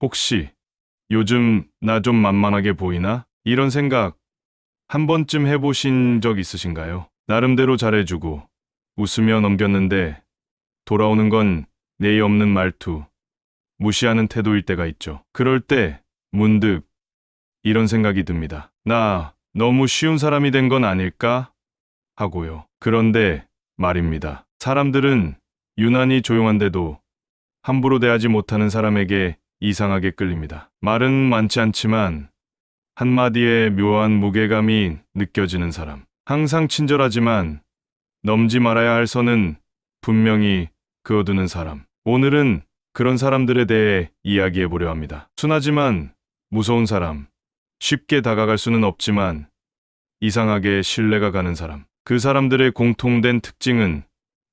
혹시 요즘 나 좀 만만하게 보이나? 이런 생각 한 번쯤 해보신 적 있으신가요? 나름대로 잘해주고 웃으며 넘겼는데 돌아오는 건 예의 없는 말투, 무시하는 태도일 때가 있죠. 그럴 때 문득 이런 생각이 듭니다. 나 너무 쉬운 사람이 된 건 아닐까? 하고요. 그런데 말입니다. 사람들은 유난히 조용한데도 함부로 대하지 못하는 사람에게 이상하게 끌립니다. 말은 많지 않지만 한마디에 묘한 무게감이 느껴지는 사람. 항상 친절하지만 넘지 말아야 할 선은 분명히 그어두는 사람. 오늘은 그런 사람들에 대해 이야기해 보려 합니다. 순하지만 무서운 사람. 쉽게 다가갈 수는 없지만 이상하게 신뢰가 가는 사람. 그 사람들의 공통된 특징은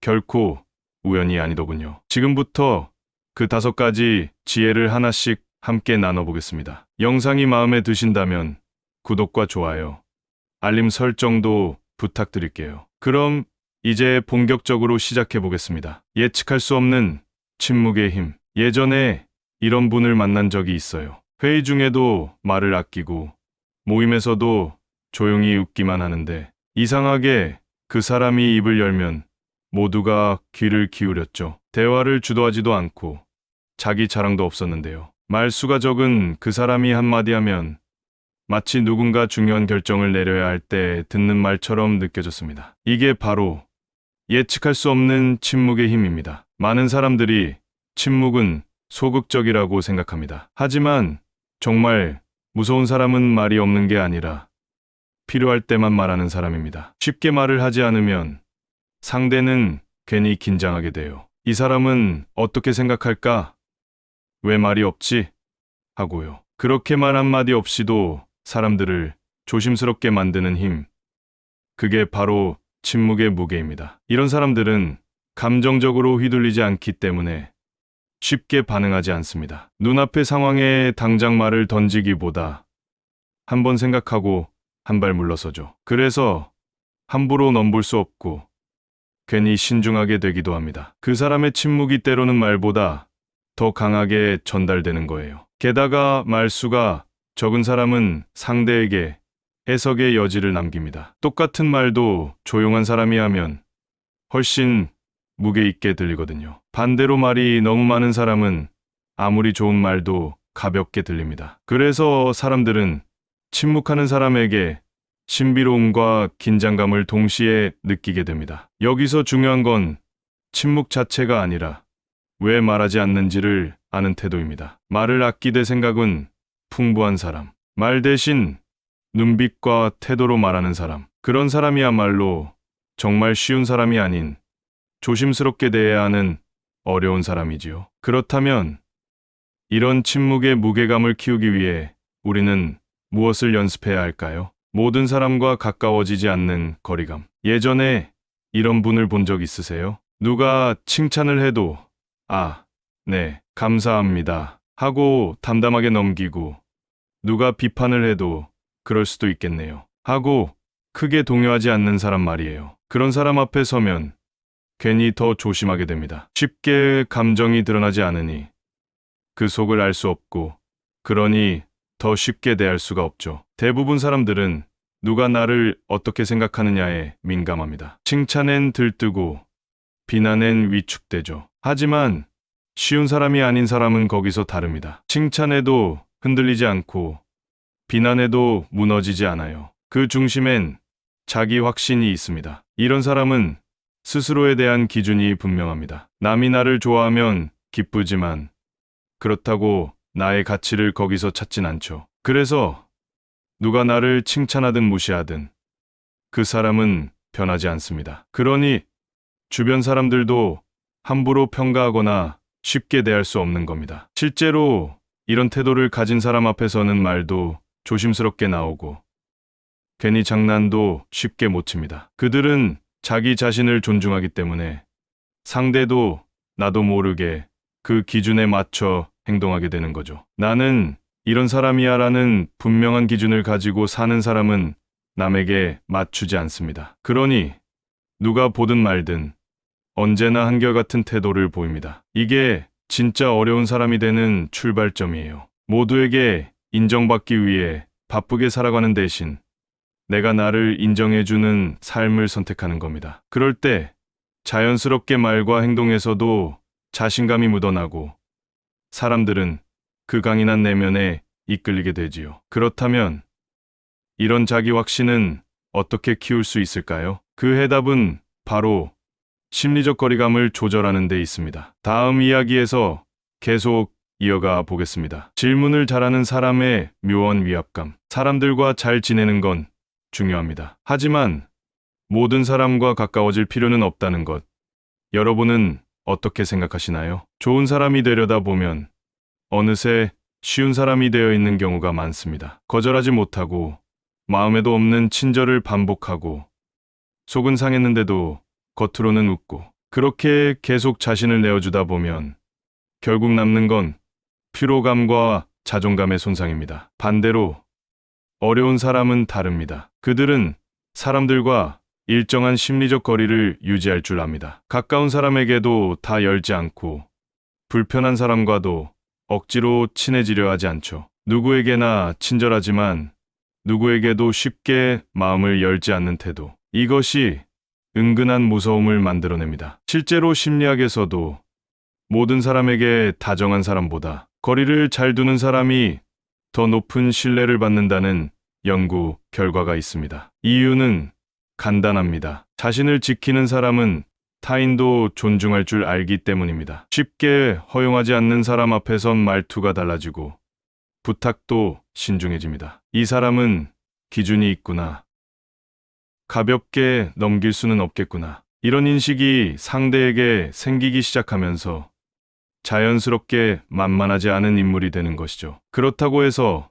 결코 우연이 아니더군요. 지금부터 그 다섯 가지 지혜를 하나씩 함께 나눠보겠습니다. 영상이 마음에 드신다면 구독과 좋아요, 알림 설정도 부탁드릴게요. 그럼 이제 본격적으로 시작해 보겠습니다. 예측할 수 없는 침묵의 힘. 예전에 이런 분을 만난 적이 있어요. 회의 중에도 말을 아끼고 모임에서도 조용히 웃기만 하는데 이상하게 그 사람이 입을 열면 모두가 귀를 기울였죠. 대화를 주도하지도 않고 자기 자랑도 없었는데요. 말수가 적은 그 사람이 한마디 하면 마치 누군가 중요한 결정을 내려야 할 때 듣는 말처럼 느껴졌습니다. 이게 바로 예측할 수 없는 침묵의 힘입니다. 많은 사람들이 침묵은 소극적이라고 생각합니다. 하지만 정말 무서운 사람은 말이 없는 게 아니라 필요할 때만 말하는 사람입니다. 쉽게 말을 하지 않으면 상대는 괜히 긴장하게 돼요. 이 사람은 어떻게 생각할까? 왜 말이 없지? 하고요. 그렇게 말 한마디 없이도 사람들을 조심스럽게 만드는 힘. 그게 바로 침묵의 무게입니다. 이런 사람들은 감정적으로 휘둘리지 않기 때문에 쉽게 반응하지 않습니다. 눈앞의 상황에 당장 말을 던지기보다 한 번 생각하고 한 발 물러서죠. 그래서 함부로 넘볼 수 없고 괜히 신중하게 되기도 합니다. 그 사람의 침묵이 때로는 말보다 더 강하게 전달되는 거예요. 게다가 말수가 적은 사람은 상대에게 해석의 여지를 남깁니다. 똑같은 말도 조용한 사람이 하면 훨씬 무게 있게 들리거든요. 반대로 말이 너무 많은 사람은 아무리 좋은 말도 가볍게 들립니다. 그래서 사람들은 침묵하는 사람에게 신비로움과 긴장감을 동시에 느끼게 됩니다. 여기서 중요한 건 침묵 자체가 아니라 왜 말하지 않는지를 아는 태도입니다. 말을 아끼되 생각은 풍부한 사람. 말 대신 눈빛과 태도로 말하는 사람. 그런 사람이야말로 정말 쉬운 사람이 아닌 조심스럽게 대해야 하는 어려운 사람이지요. 그렇다면 이런 침묵의 무게감을 키우기 위해 우리는 무엇을 연습해야 할까요? 모든 사람과 가까워지지 않는 거리감. 예전에 이런 분을 본 적 있으세요? 누가 칭찬을 해도 아, 네, 감사합니다. 하고 담담하게 넘기고, 누가 비판을 해도 그럴 수도 있겠네요. 하고 크게 동요하지 않는 사람 말이에요. 그런 사람 앞에 서면 괜히 더 조심하게 됩니다. 쉽게 감정이 드러나지 않으니 그 속을 알 수 없고, 그러니 더 쉽게 대할 수가 없죠. 대부분 사람들은 누가 나를 어떻게 생각하느냐에 민감합니다. 칭찬엔 들뜨고, 비난엔 위축되죠. 하지만 쉬운 사람이 아닌 사람은 거기서 다릅니다. 칭찬에도 흔들리지 않고 비난에도 무너지지 않아요. 그 중심엔 자기 확신이 있습니다. 이런 사람은 스스로에 대한 기준이 분명합니다. 남이 나를 좋아하면 기쁘지만 그렇다고 나의 가치를 거기서 찾진 않죠. 그래서 누가 나를 칭찬하든 무시하든 그 사람은 변하지 않습니다. 그러니 주변 사람들도 함부로 평가하거나 쉽게 대할 수 없는 겁니다. 실제로 이런 태도를 가진 사람 앞에서는 말도 조심스럽게 나오고 괜히 장난도 쉽게 못 칩니다. 그들은 자기 자신을 존중하기 때문에 상대도 나도 모르게 그 기준에 맞춰 행동하게 되는 거죠. 나는 이런 사람이야 라는 분명한 기준을 가지고 사는 사람은 남에게 맞추지 않습니다. 그러니 누가 보든 말든 언제나 한결같은 태도를 보입니다. 이게 진짜 어려운 사람이 되는 출발점이에요. 모두에게 인정받기 위해 바쁘게 살아가는 대신 내가 나를 인정해주는 삶을 선택하는 겁니다. 그럴 때 자연스럽게 말과 행동에서도 자신감이 묻어나고 사람들은 그 강인한 내면에 이끌리게 되지요. 그렇다면 이런 자기 확신은 어떻게 키울 수 있을까요? 그 해답은 바로 심리적 거리감을 조절하는 데 있습니다. 다음 이야기에서 계속 이어가 보겠습니다. 질문을 잘하는 사람의 묘한 위압감. 사람들과 잘 지내는 건 중요합니다. 하지만 모든 사람과 가까워질 필요는 없다는 것. 여러분은 어떻게 생각하시나요? 좋은 사람이 되려다 보면 어느새 쉬운 사람이 되어 있는 경우가 많습니다. 거절하지 못하고 마음에도 없는 친절을 반복하고 속은 상했는데도 겉으로는 웃고 그렇게 계속 자신을 내어주다 보면 결국 남는 건 피로감과 자존감의 손상입니다. 반대로 어려운 사람은 다릅니다. 그들은 사람들과 일정한 심리적 거리를 유지할 줄 압니다. 가까운 사람에게도 다 열지 않고 불편한 사람과도 억지로 친해지려 하지 않죠. 누구에게나 친절하지만 누구에게도 쉽게 마음을 열지 않는 태도. 이것이 은근한 무서움을 만들어냅니다. 실제로 심리학에서도 모든 사람에게 다정한 사람보다 거리를 잘 두는 사람이 더 높은 신뢰를 받는다는 연구 결과가 있습니다. 이유는 간단합니다. 자신을 지키는 사람은 타인도 존중할 줄 알기 때문입니다. 쉽게 허용하지 않는 사람 앞에선 말투가 달라지고 부탁도 신중해집니다. 이 사람은 기준이 있구나. 가볍게 넘길 수는 없겠구나. 이런 인식이 상대에게 생기기 시작하면서 자연스럽게 만만하지 않은 인물이 되는 것이죠. 그렇다고 해서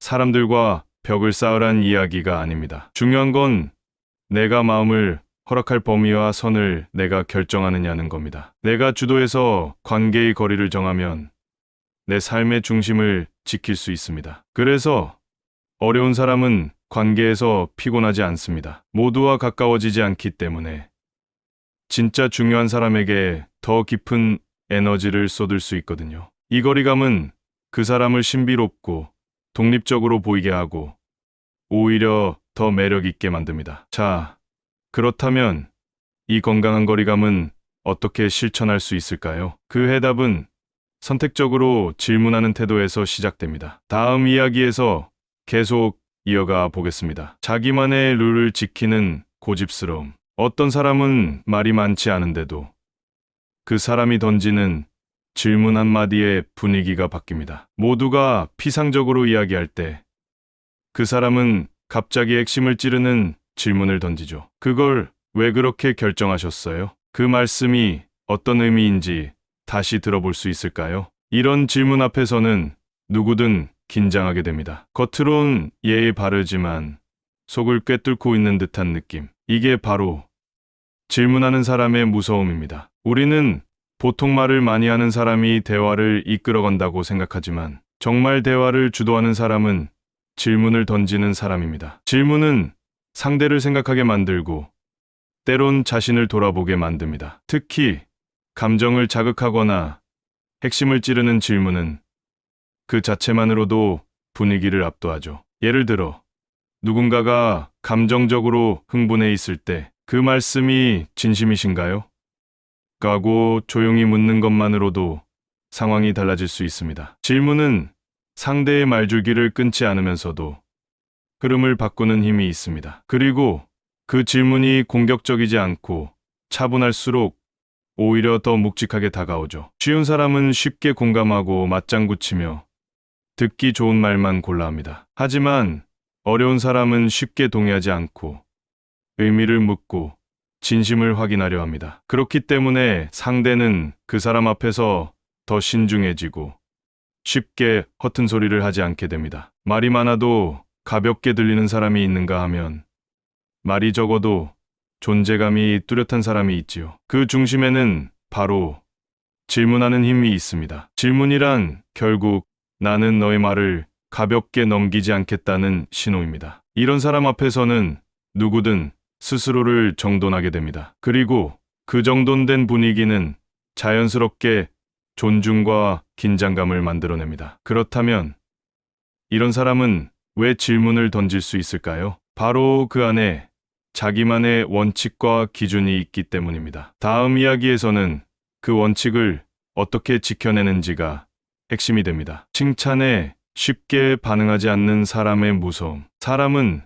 사람들과 벽을 쌓으란 이야기가 아닙니다. 중요한 건 내가 마음을 허락할 범위와 선을 내가 결정하느냐는 겁니다. 내가 주도해서 관계의 거리를 정하면 내 삶의 중심을 지킬 수 있습니다. 그래서 어려운 사람은 관계에서 피곤하지 않습니다. 모두와 가까워지지 않기 때문에 진짜 중요한 사람에게 더 깊은 에너지를 쏟을 수 있거든요. 이 거리감은 그 사람을 신비롭고 독립적으로 보이게 하고 오히려 더 매력 있게 만듭니다. 자, 그렇다면 이 건강한 거리감은 어떻게 실천할 수 있을까요? 그 해답은 선택적으로 질문하는 태도에서 시작됩니다. 다음 이야기에서 계속 이어가 보겠습니다. 자기만의 룰을 지키는 고집스러움. 어떤 사람은 말이 많지 않은데도 그 사람이 던지는 질문 한마디에 분위기가 바뀝니다. 모두가 피상적으로 이야기할 때 그 사람은 갑자기 핵심을 찌르는 질문을 던지죠. 그걸 왜 그렇게 결정하셨어요? 그 말씀이 어떤 의미인지 다시 들어볼 수 있을까요? 이런 질문 앞에서는 누구든 긴장하게 됩니다. 겉으론 예의 바르지만 속을 꿰뚫고 있는 듯한 느낌. 이게 바로 질문하는 사람의 무서움입니다. 우리는 보통 말을 많이 하는 사람이 대화를 이끌어간다고 생각하지만 정말 대화를 주도하는 사람은 질문을 던지는 사람입니다. 질문은 상대를 생각하게 만들고 때론 자신을 돌아보게 만듭니다. 특히 감정을 자극하거나 핵심을 찌르는 질문은 그 자체만으로도 분위기를 압도하죠. 예를 들어 누군가가 감정적으로 흥분해 있을 때 그 말씀이 진심이신가요? 까고 조용히 묻는 것만으로도 상황이 달라질 수 있습니다. 질문은 상대의 말줄기를 끊지 않으면서도 흐름을 바꾸는 힘이 있습니다. 그리고 그 질문이 공격적이지 않고 차분할수록 오히려 더 묵직하게 다가오죠. 쉬운 사람은 쉽게 공감하고 맞장구 치며 듣기 좋은 말만 골라 합니다. 하지만 어려운 사람은 쉽게 동의하지 않고 의미를 묻고 진심을 확인하려 합니다. 그렇기 때문에 상대는 그 사람 앞에서 더 신중해지고 쉽게 허튼 소리를 하지 않게 됩니다. 말이 많아도 가볍게 들리는 사람이 있는가 하면 말이 적어도 존재감이 뚜렷한 사람이 있지요. 그 중심에는 바로 질문하는 힘이 있습니다. 질문이란 결국 나는 너의 말을 가볍게 넘기지 않겠다는 신호입니다. 이런 사람 앞에서는 누구든 스스로를 정돈하게 됩니다. 그리고 그 정돈된 분위기는 자연스럽게 존중과 긴장감을 만들어냅니다. 그렇다면 이런 사람은 왜 질문을 던질 수 있을까요? 바로 그 안에 자기만의 원칙과 기준이 있기 때문입니다. 다음 이야기에서는 그 원칙을 어떻게 지켜내는지가 핵심이 됩니다. 칭찬에 쉽게 반응하지 않는 사람의 무서움. 사람은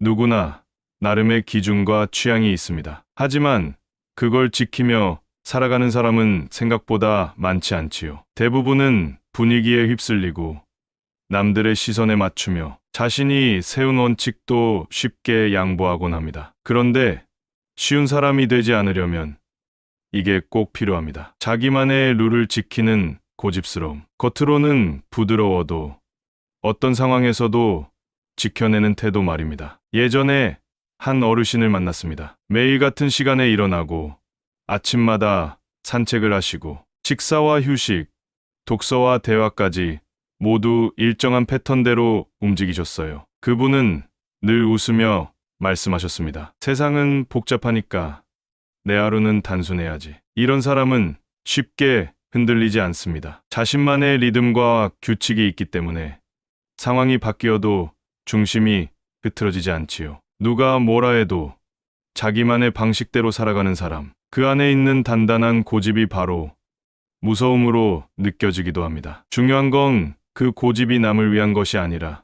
누구나 나름의 기준과 취향이 있습니다. 하지만 그걸 지키며 살아가는 사람은 생각보다 많지 않지요. 대부분은 분위기에 휩쓸리고 남들의 시선에 맞추며 자신이 세운 원칙도 쉽게 양보하곤 합니다. 그런데 쉬운 사람이 되지 않으려면 이게 꼭 필요합니다. 자기만의 룰을 지키는 고집스러움. 겉으로는 부드러워도 어떤 상황에서도 지켜내는 태도 말입니다. 예전에 한 어르신을 만났습니다. 매일 같은 시간에 일어나고 아침마다 산책을 하시고 식사와 휴식, 독서와 대화까지 모두 일정한 패턴대로 움직이셨어요. 그분은 늘 웃으며 말씀하셨습니다. 세상은 복잡하니까 내 하루는 단순해야지. 이런 사람은 쉽게 흔들리지 않습니다. 자신만의 리듬과 규칙이 있기 때문에 상황이 바뀌어도 중심이 흐트러지지 않지요. 누가 뭐라 해도 자기만의 방식대로 살아가는 사람. 그 안에 있는 단단한 고집이 바로 무서움으로 느껴지기도 합니다. 중요한 건 그 고집이 남을 위한 것이 아니라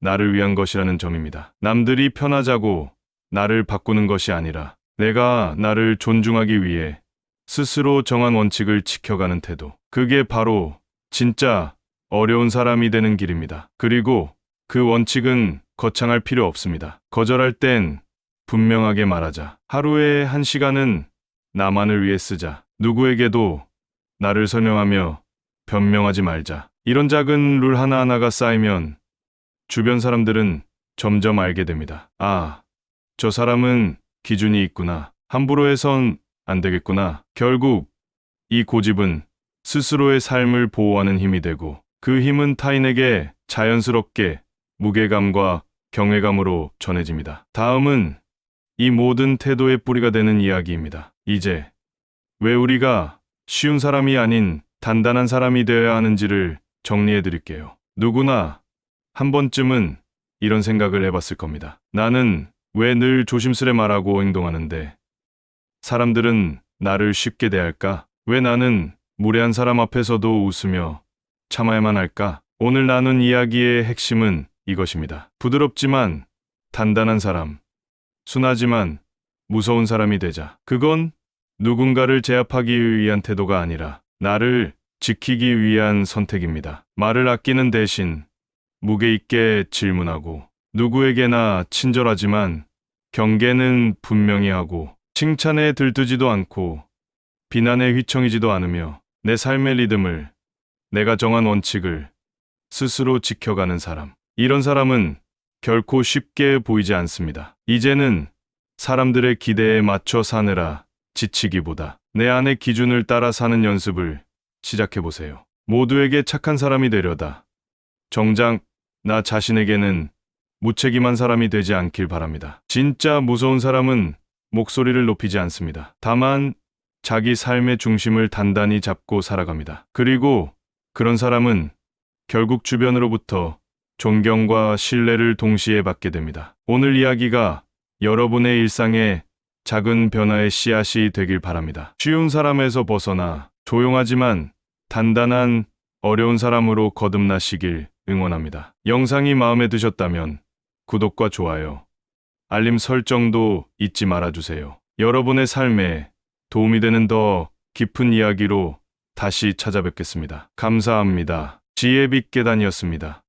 나를 위한 것이라는 점입니다. 남들이 편하자고 나를 바꾸는 것이 아니라 내가 나를 존중하기 위해 스스로 정한 원칙을 지켜가는 태도. 그게 바로 진짜 어려운 사람이 되는 길입니다. 그리고 그 원칙은 거창할 필요 없습니다. 거절할 땐 분명하게 말하자. 하루에 한 시간은 나만을 위해 쓰자. 누구에게도 나를 설명하며 변명하지 말자. 이런 작은 룰 하나하나가 쌓이면 주변 사람들은 점점 알게 됩니다. 아, 저 사람은 기준이 있구나. 함부로 해선 안 되겠구나. 결국 이 고집은 스스로의 삶을 보호하는 힘이 되고 그 힘은 타인에게 자연스럽게 무게감과 경외감으로 전해집니다. 다음은 이 모든 태도의 뿌리가 되는 이야기입니다. 이제 왜 우리가 쉬운 사람이 아닌 단단한 사람이 되어야 하는지를 정리해 드릴게요. 누구나 한 번쯤은 이런 생각을 해봤을 겁니다. 나는 왜 늘 조심스레 말하고 행동하는데 사람들은 나를 쉽게 대할까? 왜 나는 무례한 사람 앞에서도 웃으며 참아야만 할까? 오늘 나눈 이야기의 핵심은 이것입니다. 부드럽지만 단단한 사람, 순하지만 무서운 사람이 되자. 그건 누군가를 제압하기 위한 태도가 아니라 나를 지키기 위한 선택입니다. 말을 아끼는 대신 무게 있게 질문하고 누구에게나 친절하지만 경계는 분명히 하고 칭찬에 들뜨지도 않고 비난에 휘청이지도 않으며 내 삶의 리듬을 내가 정한 원칙을 스스로 지켜가는 사람. 이런 사람은 결코 쉽게 보이지 않습니다. 이제는 사람들의 기대에 맞춰 사느라 지치기보다 내 안의 기준을 따라 사는 연습을 시작해 보세요. 모두에게 착한 사람이 되려다. 정작 나 자신에게는 무책임한 사람이 되지 않길 바랍니다. 진짜 무서운 사람은 목소리를 높이지 않습니다. 다만 자기 삶의 중심을 단단히 잡고 살아갑니다. 그리고 그런 사람은 결국 주변으로부터 존경과 신뢰를 동시에 받게 됩니다. 오늘 이야기가 여러분의 일상에 작은 변화의 씨앗이 되길 바랍니다. 쉬운 사람에서 벗어나 조용하지만 단단한 어려운 사람으로 거듭나시길 응원합니다. 영상이 마음에 드셨다면 구독과 좋아요, 알림 설정도 잊지 말아주세요. 여러분의 삶에 도움이 되는 더 깊은 이야기로 다시 찾아뵙겠습니다. 감사합니다. 지혜빛 계단이었습니다.